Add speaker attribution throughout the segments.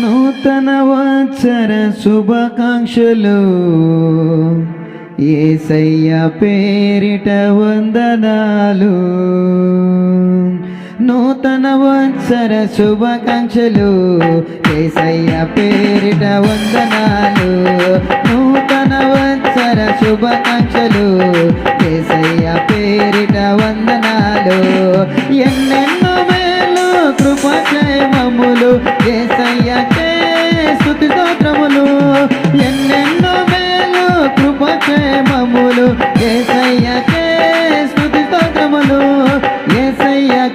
Speaker 1: నూతన వచ్చర శుభాకాంక్షలు. ఏసయ్య పేరిట వందనాలు. నూతన వత్సర శుభాకాంక్షలు ఏసయ్య పేరిట వందనాలు. నూతన వత్సర శుభాకాంక్షలు ఏసయ్య పేరిట వందనాలు. ఎన్నెన్నో మేలు కృపక్షేమములు ఏసయ్యకే స్తుతి స్తోత్రములు. ఎన్నెన్నో మేలు కృపక్షేమములు ఏసయ్యకే స్తుతి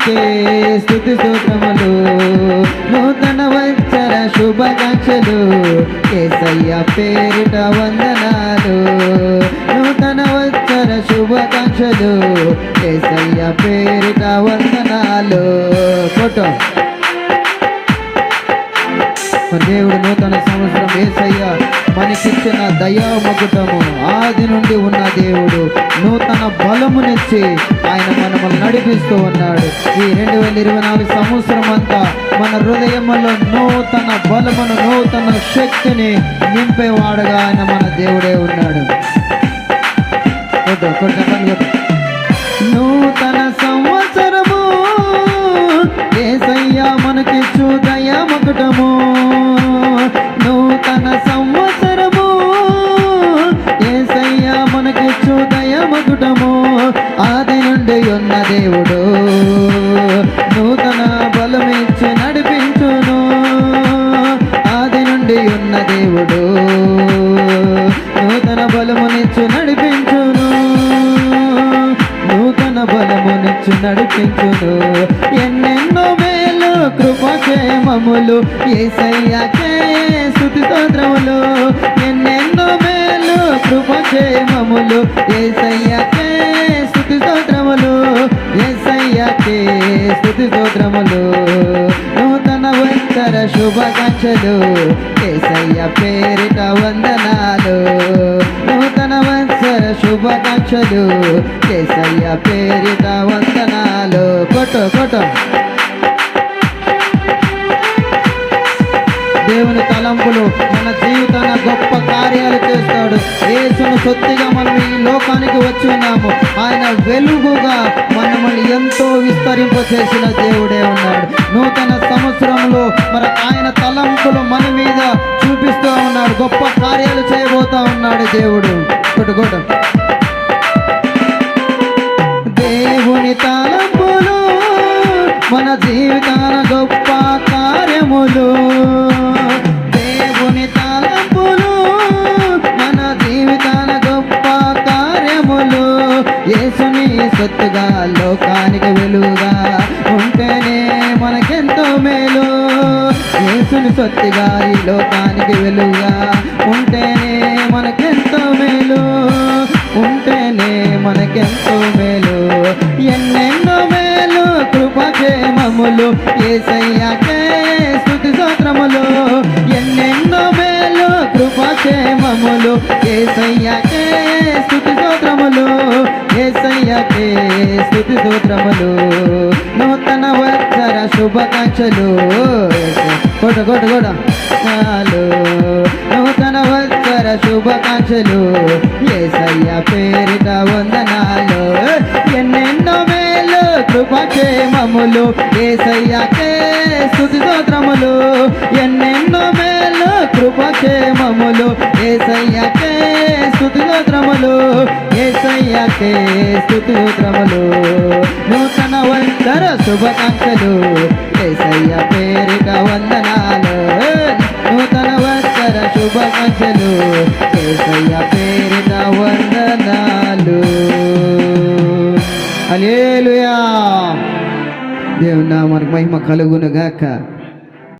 Speaker 1: ఏసయ్యకే స్తుతి స్తోత్రములు నూతన వచ్చర శుభాకాంక్షలు కేసయ్య పేరిట వందనాలు. నూతన వచ్చర శుభాకాంక్షలు కేసయ్య పేరిట వందనాలు. ఫోటో. దేవుడు నూతన సంవత్సరం ఏసయ్య మనకిచ్చిన దయామకుటము ఆది నుండి ఉన్న దేవుడు నూతన బలమునిచ్చి ఆయన మనము నడిపిస్తూ ఉన్నాడు. ఈ రెండు వేల ఇరవై నాలుగు సంవత్సరం అంతా మన హృదయములో నూతన బలమును నూతన శక్తిని నింపేవాడుగా ఆయన మన దేవుడే ఉన్నాడు. నూతన సంవత్సరము ఏసయ్యా మనకి దయామకుటము నూతన ఆది ఉన్న దేవుడు నూతన బలమిచ్చి నడిపించును. ఆది నుండి ఉన్న దేవుడు నూతన బలమునిచ్చు నడిపించును. నూతన బలమునిచ్చు నడిపించును. ఎన్నెన్నో మేలు కృపక్షేమములు ఏసయ్యకే స్థుతి స్తోత్రములు. ఎన్నెన్నో మేలు కృపక్షేమములు ఏసయ్యాకే స్థుతి స్తోత్రములు ఏసయ్యకే స్థుతి స్తోత్రములు నూతన వంతర శుభాకాంక్షలు ఏసయ్య పేరిట వందనాలు. నూతన వంతర శుభాకాంక్షలు ఏసయ్య పేరిట వందనాలు. కొట్టు కొట్టు. దేవుని తలంపులు మన జీవితాన గొప్ప కార్యాలు చేస్తాడు. యేసును సొత్తిగా మన వెలుగుగా మనల్ని ఎంతో విస్తరింప చేసిన దేవుడే ఉన్నాడు. నూతన సంవత్సరంలో మరి ఆయన తలంపులు మన మీద చూపిస్తూ ఉన్నాడు. గొప్ప కార్యాలు చేయబోతా ఉన్నాడు దేవుడు. కొట్టు దేవుని తలంపులు మన జీవితాన యేసుని లోకానికి వెలుగా ఉంటేనే మనకెంతో మేలు. యేసుని సొత్తిగా ఈ లోకానికి వెలుగా ఉంటేనే మనకెంతో మేలు. ఉంటేనే మనకెంతో మేలు. ఎన్నెన్నో మేలు కృపక్షేమములు ఏసయ్యాకే స్థుతి స్తోత్రములు. ఎన్నెన్నో మేలు కృపక్షేమములు ఏసయ్యాకే స్థుతి స్తోత్రములు నూతన వత్సర శుభాకాంక్షలు. కొట్ట కొట్ట కొట్ట చాలు. నూతన వత్సర శుభాకాంక్షలు. ఏసయ్య పేరిట వందనాలు. ఎన్నెన్నో మేలు కృపక్షేమములు. ఏసయ్యకే స్థుతి స్తోత్రములు ఎన్నెన్నో మేలు కృపక్షేమములు ఏసయ్యకే స్థుతి ఏసయ్యకే స్థుతి నూతన వందర శుభాకాంక్షలు ఏసయ్య పేరిట వందనాలు. నూతన వందర శుభాకాంక్షలు ఏసయ్య పేరిట వందనాలు. అలేలుయా దేవుని నామానికి మహిమ కలుగును గాక